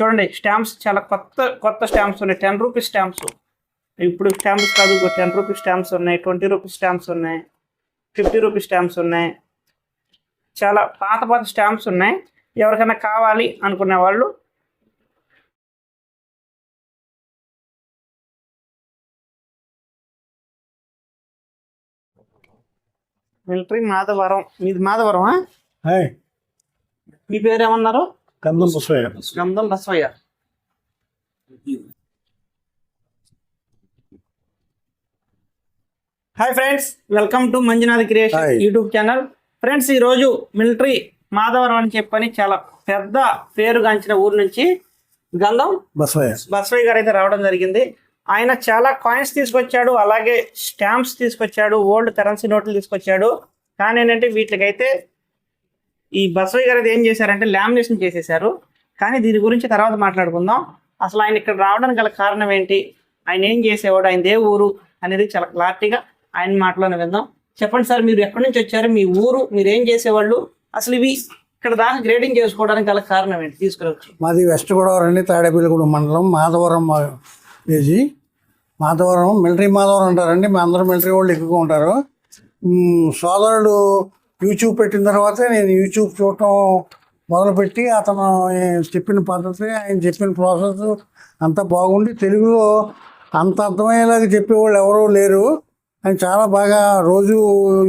చూడండి స్టాంప్స్ చాలా కొత్త కొత్త స్టాంప్స్ ఉన్నాయి. Ten rupees stamps. ఇప్పుడు స్టాంప్స్ కాదు టెన్ రూపీస్ స్టాంప్స్ ఉన్నాయి. ట్వంటీ రూపీస్ స్టాంప్స్ ఉన్నాయి. ఫిఫ్టీ రూపీస్ స్టాంప్స్ ఉన్నాయి. చాలా పాత పాత స్టాంప్స్ ఉన్నాయి. ఎవరికైనా కావాలి అనుకునే వాళ్ళు మిలిటరీ మాధవరం. మీది మాధవరం మీ పేరు ఏమన్నారు Kandam Pushpaiah Gandham Basavaiah hi friends welcome to Manjunath creation Hi. YouTube channel friends ఈరోజు మిలిటరీ మాధవరం అని చెప్పని చాలా పెద్ద పేరుగాంచిన ఊరు నుంచి గంధం బసవయ్య. బసవయ్య గారు అయితే రావడం జరిగింది. ఆయన చాలా కాయిన్స్ తీసుకొచ్చాడు అలాగే స్టాంప్స్ తీసుకొచ్చాడు ఓల్డ్ కరెన్సీ నోట్లు తీసుకొచ్చాడు. కానీ ఏంటంటే వీటికైతే ఈ బసవయ్య గారు ఏం చేశారంటే లామినేషన్ చేసేసారు కానీ దీని గురించి తర్వాత మాట్లాడుకుందాం. అసలు ఆయన ఇక్కడ రావడానికి గల కారణం ఏంటి? ఆయన ఏం చేసేవాడు? ఆయన ఏ ఊరు? అనేది చాలా క్లారిటీగా ఆయన మాటలోనే విందాం. చెప్పండి సార్ మీరు ఎక్కడి నుంచి వచ్చారు? మీ ఊరు? మీరు ఏం చేసేవాళ్ళు? అసలు ఇవి ఇక్కడ దాకా గ్రేడింగ్ చేసుకోవడానికి గల కారణం ఏంటి? తీసుకురావచ్చు. మాది వెస్ట్ గోదావరి అండి తాడేపల్లిగూడెం మండలం మాధవరం మా విలేజీ మాధవరం మిలిటరీ మాధవరం అంటారండి. మా అందరూ మిలిటరీ వాళ్ళు ఎక్కువగా ఉంటారు. సోదరుడు యూట్యూబ్ పెట్టిన తర్వాత నేను యూట్యూబ్ చూడటం మొదలుపెట్టి అతను చెప్పిన పద్ధతి ఆయన చెప్పిన ప్రాసెస్ అంతా బాగుండి. తెలుగులో అంత అర్థమయ్యేలాగా చెప్పేవాళ్ళు ఎవరూ లేరు. ఆయన చాలా బాగా రోజు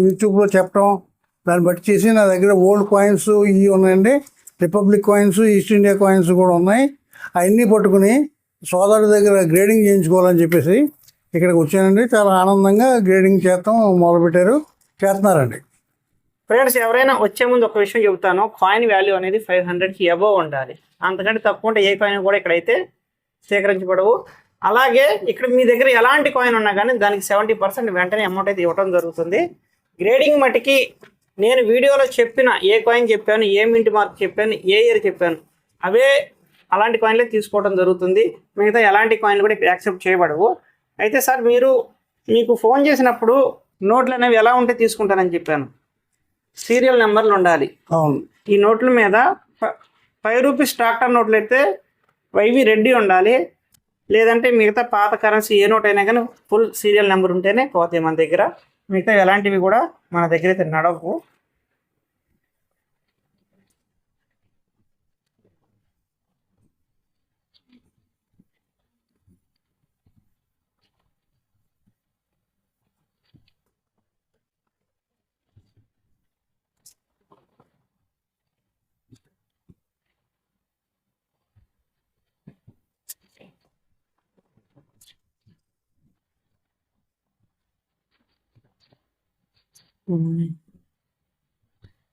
యూట్యూబ్లో చెప్పడం దాన్ని బట్టి చేసి నా దగ్గర ఓల్డ్ కాయిన్స్ ఇవి ఉన్నాయండి. Republic coins East India coins కూడా ఉన్నాయి. అవన్నీ పట్టుకుని సోదరుడి దగ్గర గ్రేడింగ్ చేయించుకోవాలని చెప్పేసి ఇక్కడికి వచ్చానండి. చాలా ఆనందంగా గ్రేడింగ్ చేస్తాం మొదలుపెట్టారు. చేస్తున్నారండి. ఫ్రెండ్స్ ఎవరైనా వచ్చే ముందు ఒక విషయం చెబుతాను. కాయిన్ వాల్యూ అనేది ఫైవ్ హండ్రెడ్కి అబోవ్ ఉండాలి. అంతకంటే తక్కువ ఉంటే ఏ కాయిన్ కూడా ఇక్కడైతే సేకరించబడవు. అలాగే ఇక్కడ మీ దగ్గర ఎలాంటి కాయిన్ ఉన్నా కానీ దానికి సెవెంటీ పర్సెంట్ వెంటనే అమౌంట్ అయితే ఇవ్వడం జరుగుతుంది. గ్రేడింగ్ మటుకి నేను వీడియోలో చెప్పిన ఏ కాయిన్ చెప్పాను ఏ మింట్ మార్క్ చెప్పాను ఏ ఇయర్ చెప్పాను అవే అలాంటి కాయిన్లే తీసుకోవడం జరుగుతుంది. మిగతా ఎలాంటి కాయిన్ కూడా ఇక్కడ యాక్సెప్ట్ చేయబడవు. అయితే సార్ మీరు మీకు ఫోన్ చేసినప్పుడు నోట్లు అనేవి ఎలా ఉంటే తీసుకుంటానని చెప్పాను. సీరియల్ నెంబర్లు ఉండాలి. అవును. ఈ నోట్ల మీద ఫైవ్ రూపీస్ ట్రాక్టర్ నోట్లు అయితే వైవి రెడ్డి ఉండాలి. లేదంటే మిగతా పాత కరెన్సీ ఏ నోట్ అయినా కానీ ఫుల్ సీరియల్ నెంబర్ ఉంటేనే పోతాయి మన దగ్గర. మిగతా ఎలాంటివి కూడా మన దగ్గర అయితే నడవు.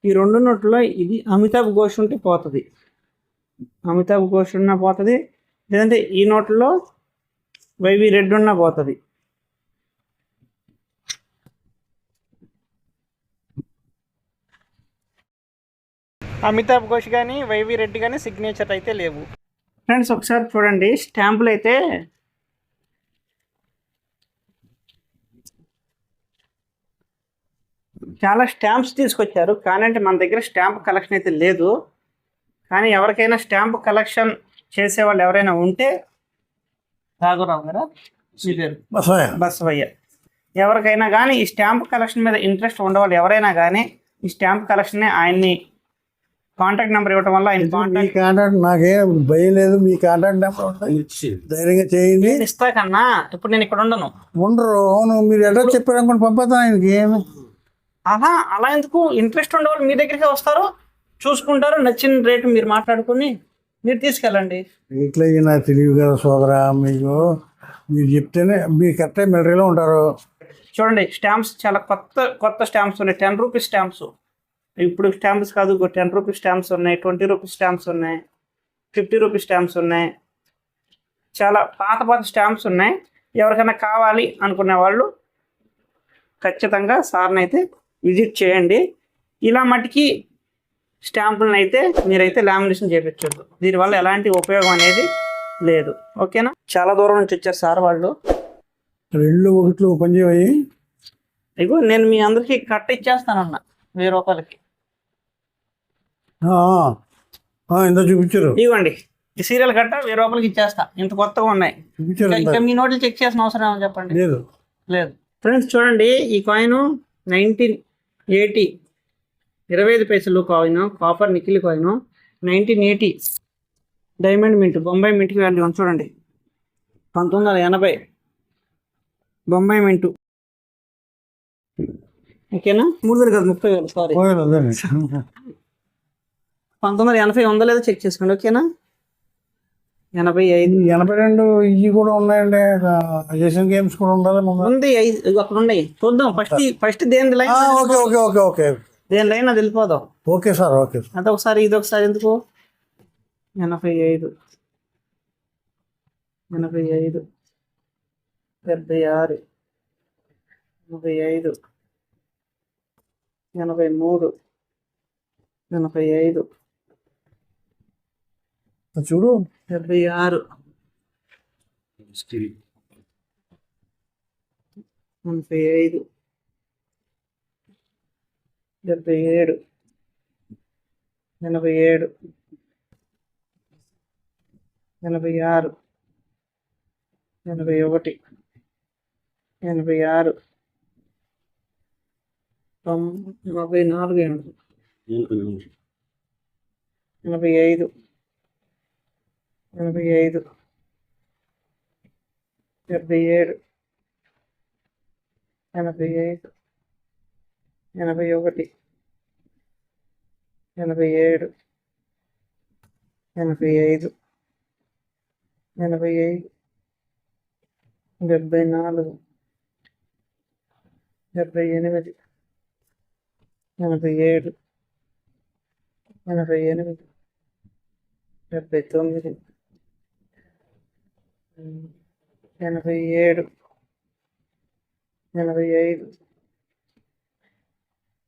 ఈ రెండు నోట్లో ఇది అమితాబ్ ఘోష్ ఉంటే పోతుంది. అమితాబ్ ఘోష్ ఉన్నా పోతుంది లేదంటే ఈ నోట్లో వైవి రెడ్డి ఉన్నా పోతుంది. అమితాబ్ ఘోష్ కానీ వైవి రెడ్డి కానీ సిగ్నేచర్ అయితే లేవు. ఫ్రెండ్స్ ఒకసారి చూడండి స్టాంపులు అయితే చాలా స్టాంప్స్ తీసుకొచ్చారు. కానీ అంటే మన దగ్గర స్టాంప్ కలెక్షన్ అయితే లేదు. కానీ ఎవరికైనా స్టాంప్ కలెక్షన్ చేసేవాళ్ళు ఎవరైనా ఉంటే రాఘవరావు గారా? మీ పేరు? బసవయ్య. బసవయ్య. ఎవరికైనా కానీ ఈ స్టాంప్ కలెక్షన్ మీద ఇంట్రెస్ట్ ఉండేవాళ్ళు ఎవరైనా కానీ ఈ స్టాంప్ కలెక్షన్ ఆయన్ని కాంటాక్ట్ నెంబర్ ఇవ్వడం వల్ల ఆయన మీ కాంటాక్ట్ నాకేం భయం లేదు. మీ కాంటాక్ట్ నెంబర్ ధైర్యంగా చేయండి. ఇస్తా కన్నా. ఇప్పుడు నేను ఇక్కడ ఉండను. ఉండరు. అవును మీరు అడ్రస్ చెప్పారు అనుకోండి పంపిస్తాను ఆయనకి ఏమి? అలా అలా ఎందుకు? ఇంట్రెస్ట్ ఉండేవాళ్ళు మీ దగ్గరికి వస్తారు చూసుకుంటారు నచ్చిన రేటు మీరు మాట్లాడుకుని మీరు తీసుకెళ్ళండి. ఇట్లా నాకు తెలియదు కదా సోదరా మీకు మీరు చెప్తేనే మీరు కరెక్టే మిలిటరీలో ఉంటారు. చూడండి స్టాంప్స్ చాలా కొత్త కొత్త స్టాంప్స్ ఉన్నాయి. టెన్ రూపీస్ స్టాంప్స్ ఇప్పుడు స్టాంప్స్ కాదు టెన్ రూపీస్ స్టాంప్స్ ఉన్నాయి ట్వంటీ రూపీస్ స్టాంప్స్ ఉన్నాయి ఫిఫ్టీ రూపీస్ స్టాంప్స్ ఉన్నాయి. చాలా పాత పాత స్టాంప్స్ ఉన్నాయి. ఎవరికైనా కావాలి అనుకునే వాళ్ళు ఖచ్చితంగా సార్ని అయితే విజిట్ చేయండి. ఇలా మటుకి స్టాంపులను అయితే మీరైతే లామినేషన్ చేయించొద్దు దీనివల్ల ఎలాంటి ఉపయోగం అనేది లేదు. ఓకేనా? చాలా దూరం నుంచి వచ్చారు సార్ వాళ్ళు. రెండు ఒకట్లు పని చేయయి ఇగో నేను మీ అందరికి కట్ట ఇచ్చేస్తానన్న వెయ్యి రూపాయలకి ఎంత చూపించారు. ఇవ్వండి ఈ సీరియల్ గట్ట వెయ్యి రూపాయలకి ఇచ్చేస్తా. ఇంత కొత్తగా ఉన్నాయి. ఇంకా మీ నోట్లు చెక్ చేసిన అవసరం ఏమో చెప్పండి. లేదు. లేదు. ఫ్రెండ్స్ చూడండి ఈ కాయిన్ నైన్టీన్ ఎయిటీ. ఇరవై ఐదు పైసలు coin copper nickel coin nineteen eighty diamond mint Bombay మింట్కి value చూడండి. పంతొమ్మిది వందల ఎనభై. బొంబాయి మింటు ఓకేనా? మూడు వేలు కాదు ముప్పై వేలు సారీ పంతొమ్మిది వందల ఎనభై ఉందో లేదో చెక్ చేసుకోండి ఓకేనా? ఎనభై ఐదు. ఎనభై రెండు ఇవి కూడా ఉన్నాయండి. ఏషియన్ గేమ్స్ కూడా ఉండాలి ఉంది అక్కడ ఉన్నాయి. చూద్దాం ఫస్ట్ ఫస్ట్ దేని line okay okay okay okay. దేని లైన్ అది వెళ్ళిపోదాం. Okay sir okay sir. అదొకసారి ఇదొకసారి ఎందుకు? ఎనభై ఐదు. ఎనభై ఐదు. డెబ్బై ఆరు ఎనభై ఐదు. ఎనభై మూడు. ఎనభై ఐదు. చూడు. డెబ్బై ఆరు ఎనభై ఐదు డెబ్బై ఏడు ఎనభై ఏడు ఎనభై ఆరు ఎనభై ఒకటి ఎనభై ఆరు తొం- ఎనభై నాలుగు ఏడు ఎనభై ఐదు ఎనభై ఐదు డెబ్బై ఏడు ఎనభై ఐదు ఎనభై ఒకటి ఎనభై ఏడు ఎనభై ఐదు ఎనభై ఐదు డెబ్బై నాలుగు డెబ్బై ఎనిమిది ఎనభై ఏడు ఎనభై ఎనిమిది డెబ్బై తొమ్మిది ఎనభై ఏడు. ఎనభై ఐదు.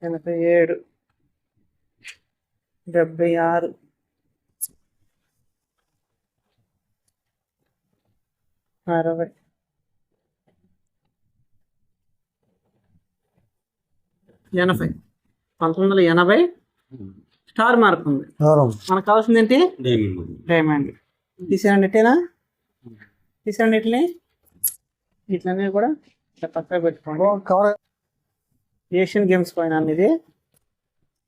ఎనభై ఏడు. డెబ్బై ఆరు. అరవై. ఎనభై. పంతొమ్మిది వందల ఎనభై. స్టార్ మార్క్ ఉంది. మనకు కావాల్సింది ఏంటి? డైమండ్. తీసేయండి ఇట్టేనా తీసేయండి ఇట్లనే. ఇట్లనే కూడా ఇట్లా పక్కన పెట్టుకోండి. కవర్ ఏషియన్ గేమ్స్ పైన ఇది.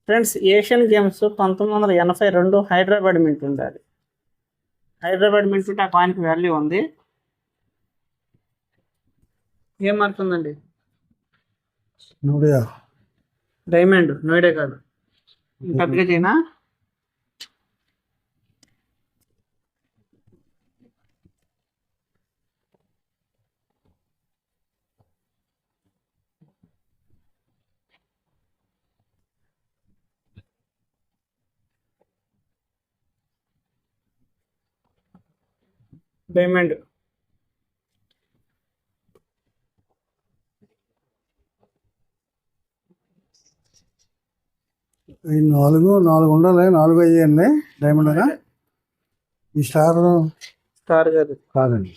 ఫ్రెండ్స్ ఏషియన్ గేమ్స్ పంతొమ్మిది వందల ఎనభై రెండు హైదరాబాద్ మింట్ ఉంది అది హైదరాబాద్ మింట్ ఉంటే ఆ కాయిన్కి వాల్యూ ఉంది. ఏం మార్క్ ఉందండి? నూడియా? డైమండ్ నోయిడా కాదు. పెద్దగా చేయనా? డైమండ్ ఈ నాలుగు నాలుగు ఉండాలి నాలుగు అయ్యండి డైమండ్ ఈ స్టార్ స్టార్ కాదు. కాదండి.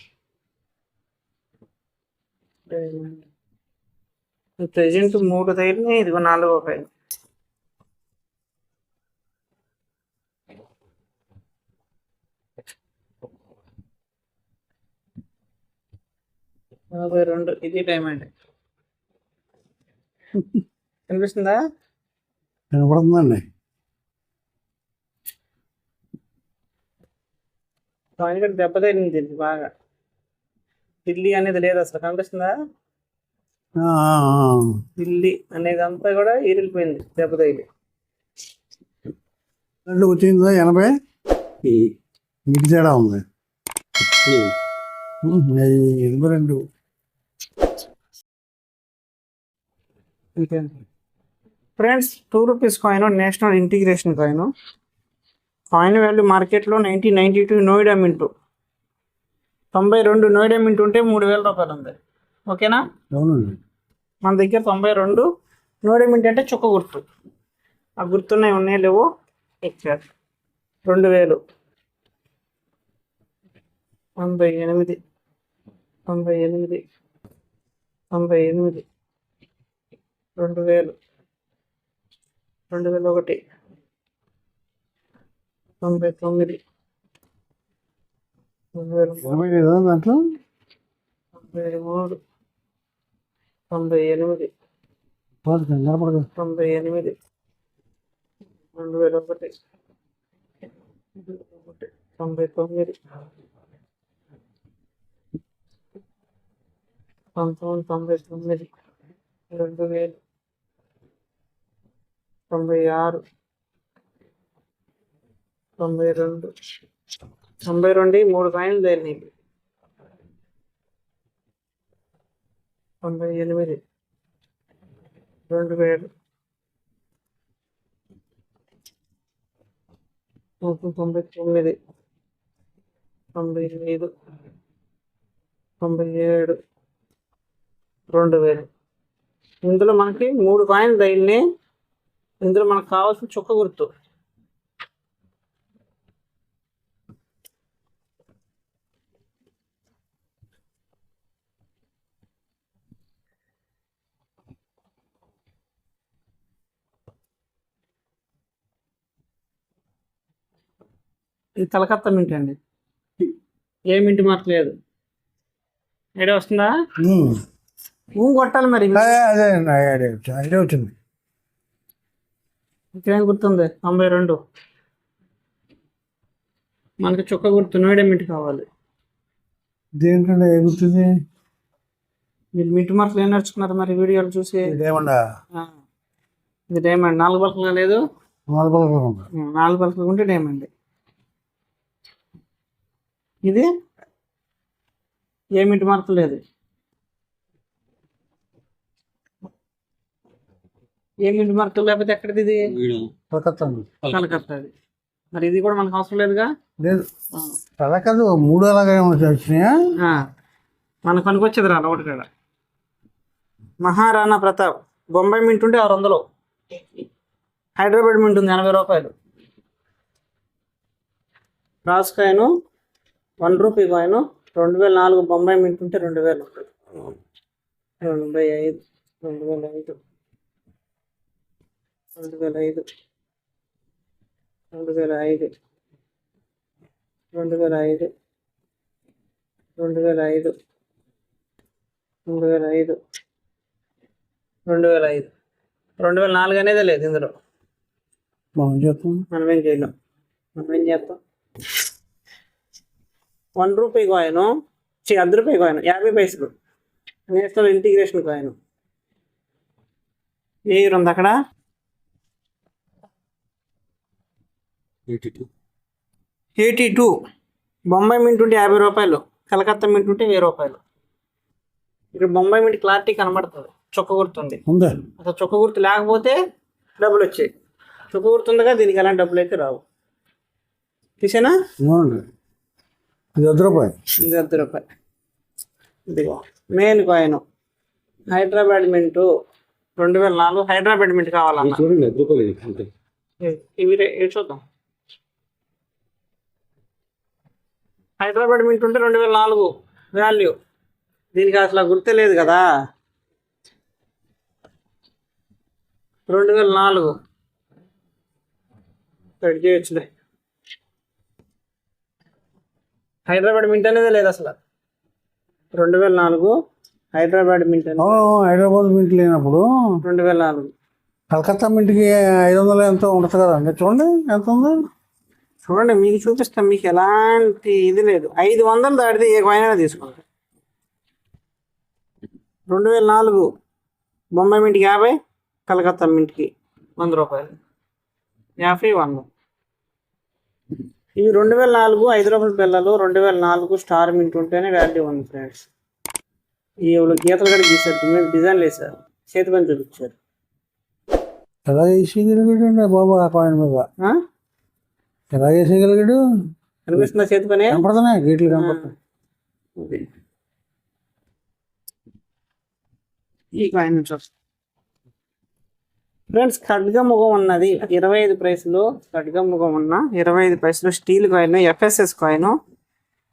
ప్రజెంట్ మూడు తగిలినాయి ఇదిగో నాలుగో పైన. యాభై రెండు. ఇది డైమండ్ కనిపిస్తుందా కనపడుతుందండి కూడా దెబ్బ తగిలింది బాగా. ఢిల్లీ అనేది లేదు అసలు. కనిపిస్తుందా. ఢిల్లీ అనేది అంతా కూడా ఈరిలిపోయింది దెబ్బ తగిలి. రెండు వచ్చిందా? ఎనభై? ఇంటి తేడా ఉంది. ఎనభై రెండు. Friends two rupees coin national integration coin coin value మార్కెట్లో nineteen ninety two Noida mint తొంభై రెండు నోయిడా మింట్ ఉంటే మూడు వేల రూపాయలు ఉంది. ఓకేనా మన దగ్గర తొంభై రెండు నోయిడా మింట్ అంటే చుక్క గుర్తు. ఆ గుర్తున్నాయి ఉన్నాయి లేవు? ఇచ్చారు రెండు వేలు. తొంభై ఎనిమిది. తొంభై ఎనిమిది. తొంభై ఎనిమిది. రెండు వేలు. రెండు వేల ఒకటి. తొంభై తొమ్మిది. లేదా దాంట్లో? తొంభై మూడు. తొంభై ఎనిమిది. తొంభై ఎనిమిది. రెండు వేల ఒకటి, తొంభై తొమ్మిది. పంతొమ్మిది తొంభై తొమ్మిది. రెండు వేలు. తొంభై ఆరు తొంభై రెండు తొంభై రెండు మూడు కాయలు దేని తొంభై ఎనిమిది రెండు వేలు. నూట తొంభై తొమ్మిది తొంభై ఐదు తొంభై ఏడు రెండు వేలు. ఇందులో మనకి మూడు కాయిన్ దైల్ని ఇందులో మనకు కావాల్సిన చుక్క గుర్తు ఇది కలకత్తా మింట్ అండి ఏ మింట్ మార్క్ లేదు ఐడియా వస్తుందా కొట్టాలి మరి అదే అదే ఐడియా వచ్చింది ఇంకేం గుర్తుంది? తొంభై రెండు. మనకి చుక్క గుర్తు నోడే మింట్ కావాలి. దేనికంటే ఏ గుర్తుంది? మీరు మింట్ మార్కులు ఏం నేర్చుకున్నారు మరి వీడియోలు చూసి. ఇది డైమండ్ నాలుగు బల్కలు లేదు? నాలుగు. ఉం, నాలుగు బల్కలు ఉంటే డైమండ్ ఇది? ఏ మింట్ మార్కు లేదు. ఏ మార్కులు లేకపోతే ఎక్కడిది ఇది? కలకత్తా. కలకత్తాది మరి ఇది కూడా మనకు అవసరం లేదుగా? లేదు. కాదు మూడు అలాగే వచ్చినాయా? ఆ, మనకు పనికొచ్చేది రా ఒకటి కాడ. మహారాణా ప్రతాప్ బొంబాయి మింట్ ఉంటే ఆరు వందలు. హైదరాబాద్ మింట్ ఉంది ఎనభై రూపాయలు. రాస్ కాయిన్ వన్ రూపీ కాయిన్ రెండు వేల నాలుగు బొంబాయి మింట్ ఉంటే రెండు వేలు. రెండు ఐదు రెండు వేల ఐదు. రెండు వేల ఐదు. రెండు వేల ఐదు. రెండు వేల ఐదు. రెండు వేల ఐదు. రెండు వేల ఐదు. రెండు వేల ఐదు. రెండు వేల నాలుగు అనేది లేదు ఇందులో. మనం చేస్తాం. మనం ఏం చేయలేం. మనం ఏం చేస్తాం? One rupee coin. చి అర్ధ రూపాయి కాయిన్. యాభై పైసలు. National integration coin. ఏ ఉంది అక్కడ? Eighty two. బొంబాయి మింట్ ఉంటే యాభై రూపాయలు. కలకత్తా మింట్ ఉంటే వెయ్యి రూపాయలు. ఇక్కడ బొంబాయి మింట్ క్లారిటీ కనబడుతుంది. చొక్క గుర్తుంది. ఉందా? అసలు చొక్క గుర్తు లేకపోతే డబ్బులు వచ్చాయి. చొక్క గుర్తుండగా దీనికి ఎలాంటి డబ్బులు అయితే రావు. తీసేనా? ఇది వద్ద రూపాయి. ఇది అర్ధ రూపాయి. ఇదిగో మెయిన్ కాయిన్. హైదరాబాద్ మింటు. రెండు వేల నాలుగు హైదరాబాద్ మింట్ కావాలన్న. చూడండి ఇవి చూద్దాం. హైదరాబాద్ మింట్ ఉంటే రెండు వేల నాలుగు వాల్యూ. దీనికి అసలు గుర్తే లేదు కదా. రెండు వేల నాలుగు. చేయొచ్చులే హైదరాబాద్ మింట్ అనేది లేదు అసలు. రెండు వేల నాలుగు హైదరాబాద్ మింట్ హైదరాబాద్ మింట్ లేనప్పుడు రెండు వేల నాలుగు. కలకత్తా మింట్కి ఐదు వందలు ఎంతో ఉంటుంది కదా. అండి చూడండి ఎంత ఉంది. చూడండి మీకు చూపిస్తాం మీకు ఎలాంటి ఇది లేదు. ఐదు వందలు దాటితే ఏ కాయిన్ అయినా తీసుకోండి రెండు వేల నాలుగు బొంబాయి మింటికి యాభై కలకత్తా మింటికి వంద రూపాయలు. యాభై వంద. ఇవి రెండు వేల నాలుగు ఐదు రూపాయల పిల్లలు రెండు వేల నాలుగు స్టార్ మింట్ ఉంటేనే వాల్యూ ఉంది ఫ్రెండ్స్. ఈ గీతలు కూడా గీసారు మీరు డిజైన్లు వేసారు చేతి పని చూపించారు. ఎలా వేసేయగలిగాడు బాబు ఆ కాయిన్ మీద? ఆ? ఎలా వేసేయగలిగాడు కనిపిస్తుందా చేతి పని కనపడుతున్నాయి గీట్లు కనపడుతున్నాయి. ఈ కాయిన్ చూస్తాం ఫ్రెండ్స్ ఖడ్గముఖం ఉన్నది. ఇరవై ఐదు ప్రైస్లో ఖడ్గముఖం ఉన్న ఇరవై ఐదు ప్రైస్లో స్టీల్ కాయిన్ ఎఫ్ఎస్ఎస్ కాయిన్.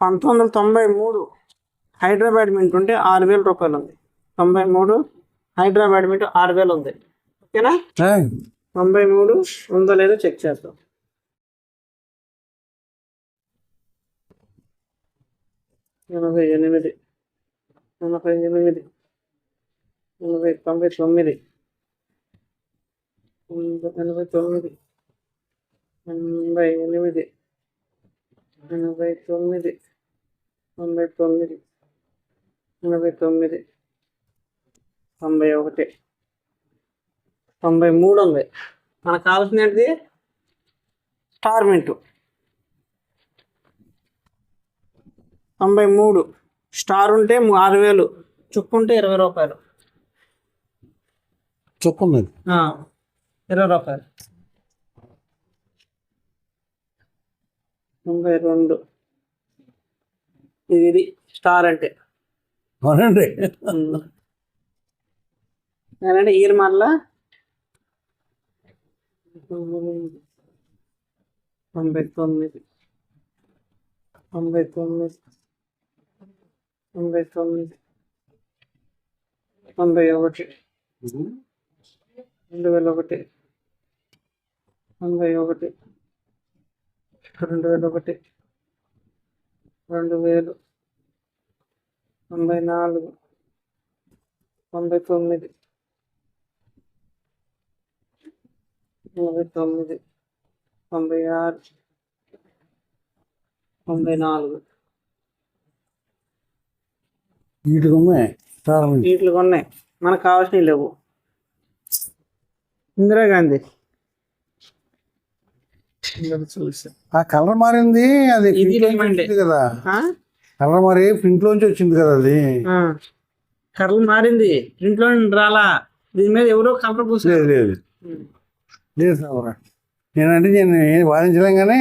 పంతొమ్మిది వందల తొంభై మూడు హైదరాబాద్ మింట్ ఉంటే ఆరు వేల రూపాయలు ఉంది. తొంభై మూడు హైదరాబాద్ మింట్ ఆరు వేలు ఉంది. ఓకేనా? తొంభై మూడు ఉందో లేదో చెక్ చేద్దాం. ఎనభై ఎనిమిది ఎనభై ఎనిమిది ఎనభై తొంభై తొమ్మిది ఎనభై- ఎనభై తొమ్మిది ఎనభై ఎనిమిది ఎనభై తొమ్మిది తొంభై తొమ్మిది ఎనభై తొమ్మిది తొంభై ఒకటి తొంభై మూడు ఉంది మనకు కావాల్సింది ఏంటిది స్టార్ మింటు తొంభై మూడు. స్టార్ ఉంటే ఆరు వేలు చుక్కు ఉంటే ఇరవై రూపాయలు. ఆ, ఇరవై రూపాయలు. తొంభై రెండు. ఇది ఇది స్టార్ అంటే. అవునండి. నేనంటే ఈయన మళ్ళా తొంభై తొమ్మిది. తొంభై తొమ్మిది. తొంభై తొమ్మిది. తొంభై ఒకటి. రెండు వేల ఒకటి. తొంభై ఒకటి. రెండు వేల ఒకటి. రెండు వేలు. తొంభై నాలుగు. తొంభై తొమ్మిది. తొంభై తొమ్మిది. తొంభై ఆరు. తొంభై నాలుగు. వీటికి ఉన్నాయి వీటిలో ఉన్నాయి. మనకు కావాల్సినవి లేవు. ఇందిరాగాంధీ ఆ కలర్ మారింది అది కదా. కలర్ మారి ప్రింట్ లోంచి వచ్చింది కదా అది. కర్రలు మారింది ఇంట్లో రాలా. దీని మీద ఎవరో కలర్ పూసారు. లేదు లేదు. లేదు సావరా. నేనంటే నేను వాదించలేం కానీ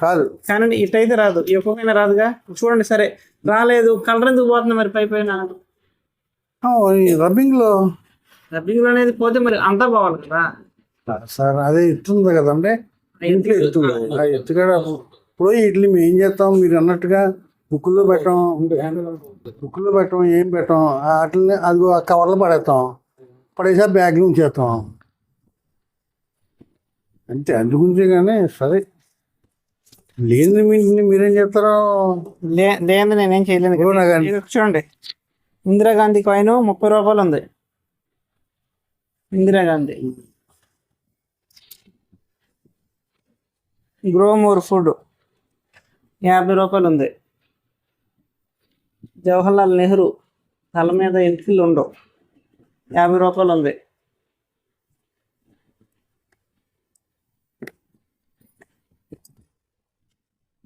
కాదు. కానీ ఇటైతే రాదు. ఎక్కువైనా రాదుగా. చూడండి సరే. రాలేదు. కలర్ ఎందుకు పోతుంది మరి పై పైన? ఆ, ఈ రబ్బింగ్లో రబ్బింగ్ అనేది పోతే మరి అంతా పోవాలి కదా? సార్ అదే ఎత్తుంది కదండి ఇంట్లో ఎత్తు ఆ ఎత్తుగడ ఇప్పుడు ఇడ్లీ మేము ఏం చేస్తాం? మీరు అన్నట్టుగా బుక్కుల్లో పెట్టాం బుక్కుల్లో పెట్టాం ఏం పెట్టాం వాటిని అది ఆ కవర్లో పడేస్తాం. పడేసా బ్యాగ్లో ఉంచేస్తాం. అంతే అందుగురించే కానీ సరే. మీ- మీరేం చేస్తారో లే లేదు నేనేం ఇది చూడండి. ఇందిరాగాంధీ కాయిన్ ముప్పై రూపాయలు ఉంది. ఇందిరాగాంధీ. గ్రోమోర్ ఫుడ్ యాభై రూపాయలు ఉంది. జవహర్లాల్ నెహ్రూ తల మీద ఎంట్రీలు ఉండవు. యాభై రూపాయలు ఉంది.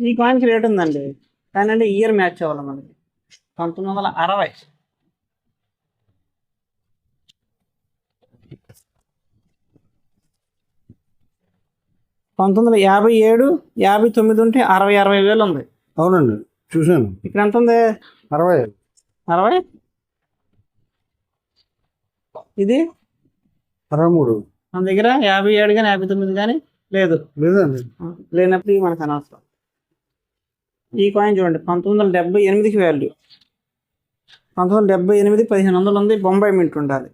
ఈ కాయిన్కి రేట్ ఉందండి. కానీ అంటే ఇయర్ మ్యాచ్ అవ్వాలి మనకి. పంతొమ్మిది వందల అరవై. పంతొమ్మిది వందల యాభై ఏడు యాభై తొమ్మిది ఉంటే అరవై అరవై వేలు ఉంది. అవునండి. చూశాను. ఇక్కడ ఎంత ఉంది? అరవై. అరవై? ఇది? అరవై మూడు. మన దగ్గర యాభై ఏడు కానీ యాభై తొమ్మిది కానీ లేదు. లేదండి. లేనప్పుడు మనకు అనవసరం. ఈ కాయిన్ చూడండి పంతొమ్మిది వందల డెబ్బై ఎనిమిదికి వాల్యూ పంతొమ్మిది వందల డెబ్బై ఎనిమిది పదిహేను వందలు ఉంది బొంబాయి మింట్ ఉండాలి.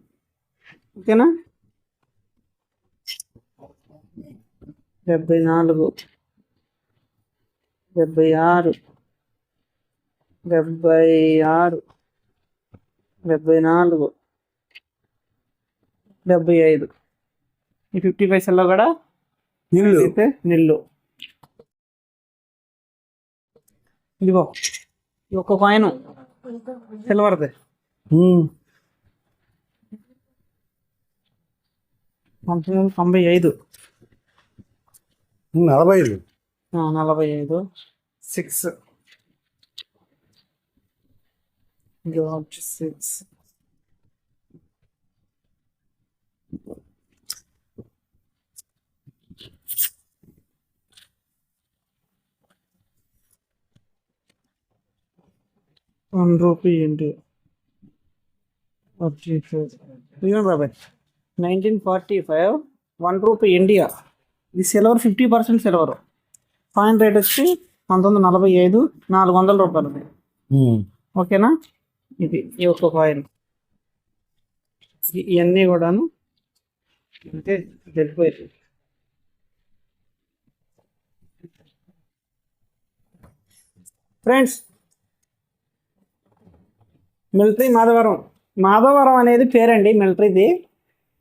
ఓకేనా? డెబ్బై నాలుగు డెబ్బై ఆరు డెబ్బై ఆరు డెబ్బై నాలుగు డెబ్బై ఐదు. ఈ ఫిఫ్టీ పైసల్లో కూడా నీళ్ళు అయితే నిల్లు. ఇదిగో. ఈ ఒక్క కాయిన్. సిల్వర్ది. పంతొమ్మిది వందల తొంభై ఐదు. నలభై ఐదు. నలభై ఐదు. సిక్స్. సిక్స్. వన్ రూపీ బాబాయ్. Nineteen forty five one rupee India. ఇది silver fifty percent silver. Coin rate వచ్చి పంతొమ్మిది నలభై ఐదు నాలుగు వందల రూపాయలు. ఓకేనా? ఇది ఈ ఒక్క కాయిన్ ఇవన్నీ కూడాను అంటే వెళ్ళిపోయాయి ఫ్రెండ్స్ మిలిటరీ మాధవరం. మాధవరం అనేది పేరండి మిలిటరీది.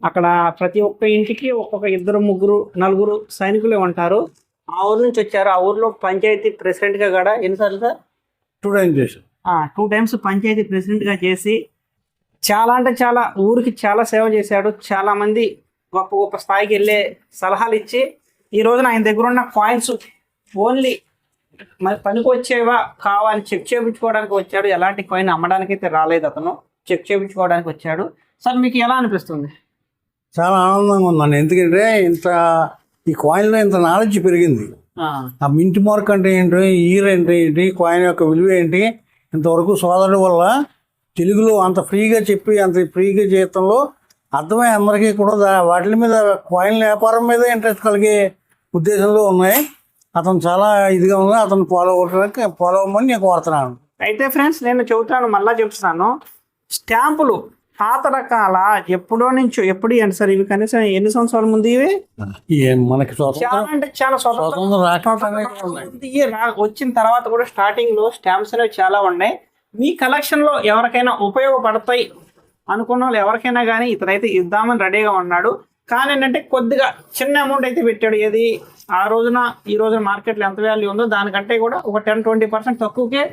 అక్కడ ప్రతి ఒక్క ఇంటికి ఒక్కొక్క ఇద్దరు ముగ్గురు నలుగురు సైనికులే ఉంటారు. ఆ ఊరు నుంచి వచ్చారు. ఆ ఊర్లో పంచాయతీ ప్రెసిడెంట్గా కూడా ఎన్నిసార్లు సార్? టూ టైమ్స్ చేశారు టూ టైమ్స్ పంచాయతీ ప్రెసిడెంట్గా చేసి చాలా అంటే చాలా ఊరికి చాలా సేవ చేశాడు. చాలా మంది గొప్ప గొప్ప స్థాయికి వెళ్ళే సలహాలు ఇచ్చి ఈ రోజున ఆయన దగ్గర ఉన్న కాయిన్స్ ఓన్లీ మరి పనికి వచ్చేవా కావాలి చెక్ చేయించుకోవడానికి వచ్చాడు. ఎలాంటి కాయిన్ అమ్మడానికి అయితే రాలేదు అతను. చెక్ చేయించుకోవడానికి వచ్చాడు. సార్ మీకు ఎలా అనిపిస్తుంది? చాలా ఆనందంగా ఉందండి. ఎందుకంటే ఇంత ఈ కాయిన్లో ఇంత నాలెడ్జ్ పెరిగింది. ఆ, మింట్ మార్క్ అంటే ఏంటి ఇయర్ అంటే ఏంటి కాయిన్ యొక్క విలువ ఏంటి ఇంతవరకు సోదరుడు వల్ల తెలుగులో అంత ఫ్రీగా చెప్పి అంత ఫ్రీగా జీవితంలో అర్థమై అందరికీ కూడా వాటి మీద కాయిన్ వ్యాపారం మీద ఇంట్రెస్ట్ కలిగే ఉద్దేశంలో ఉన్నాయి. అతను చాలా ఇదిగా ఉంది అతను ఫాలో అవ్వడానికి ఫాలో అవ్వమని నేను కోరుతున్నాను. అయితే ఫ్రెండ్స్ నేను చెబుతాను మళ్ళా చెప్తున్నాను స్టాంపులు పాత రకాల ఎప్పుడో నుంచి ఎప్పుడు ఏంటి సార్? ఇవి కనీసం ఎన్ని సంవత్సరాల ముందు ఇవి? మనకి చాలా అంటే చాలా స్వతంత్రం వచ్చిన తర్వాత కూడా స్టార్టింగ్లో స్టాంప్స్ అనేవి చాలా ఉన్నాయి. మీ కలెక్షన్లో ఎవరికైనా ఉపయోగపడతాయి అనుకున్న వాళ్ళు ఎవరికైనా కానీ ఇతనైతే ఇద్దామని రెడీగా ఉన్నాడు. కానీ ఏంటంటే కొద్దిగా చిన్న అమౌంట్ అయితే పెట్టాడు. ఏది? ఆ రోజున ఈ రోజున మార్కెట్లో ఎంత వాల్యూ ఉందో దానికంటే కూడా ఒక టెన్ ట్వంటీ పర్సెంట్ తక్కువకే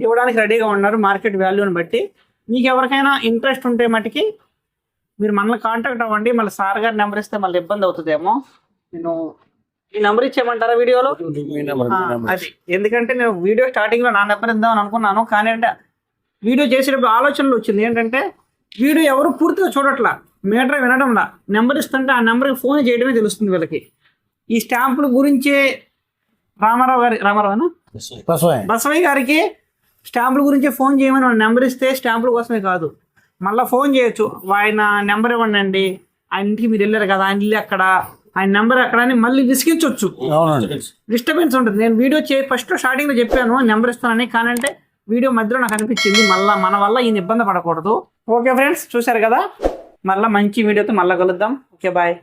ఇవ్వడానికి రెడీగా ఉన్నారు మార్కెట్ వాల్యూని బట్టి. మీకు ఎవరికైనా ఇంట్రెస్ట్ ఉంటే మటుకి మీరు మనల్ని కాంటాక్ట్ అవ్వండి. మళ్ళీ సార్ గారి నెంబర్ ఇస్తే మళ్ళీ ఇబ్బంది అవుతుందేమో. నేను ఈ నెంబర్ ఇచ్చేయమంటారా వీడియోలో. అది. ఎందుకంటే నేను వీడియో స్టార్టింగ్లో నా నెంబర్ ఇద్దామని అనుకున్నాను. కానీ అంటే వీడియో చేసేటప్పుడు ఆలోచనలు వచ్చింది. ఏంటంటే వీడియో ఎవరు పూర్తిగా చూడట్లా. మీటర్ వినడంలా. నెంబర్ ఇస్తుంటే ఆ నెంబర్కి ఫోన్ చేయడమే తెలుస్తుంది వీళ్ళకి. ఈ స్టాంపుల గురించే రామారావు గారి రామారావునా? బసవాయ్. బసవయ్య. గారికి స్టాంపుల గురించి ఫోన్ చేయమని వాళ్ళ నెంబర్ ఇస్తే స్టాంపుల కోసమే కాదు. మళ్ళీ ఫోన్ చేయొచ్చు. ఆయన నెంబర్ ఇవ్వండి అండి ఆయన ఇంటికి మీరు వెళ్ళారు కదా ఆయన ఇల్లు ఎక్కడ ఆయన నెంబర్ ఎక్కడ అని మళ్ళీ విసిగించవచ్చు డిస్టర్బెన్స్ ఉంటుంది. నేను వీడియో చే ఫస్ట్ స్టార్టింగ్లో చెప్పాను నెంబర్ ఇస్తానని. కానీ అంటే వీడియో మధ్యలో నాకు అనిపించింది మళ్ళీ మన వల్ల ఈయన ఇబ్బంది పడకూడదు. ఓకే ఫ్రెండ్స్ చూశారు కదా? మళ్ళీ మంచి వీడియోతో మళ్ళీ కలుద్దాం. Okay bye.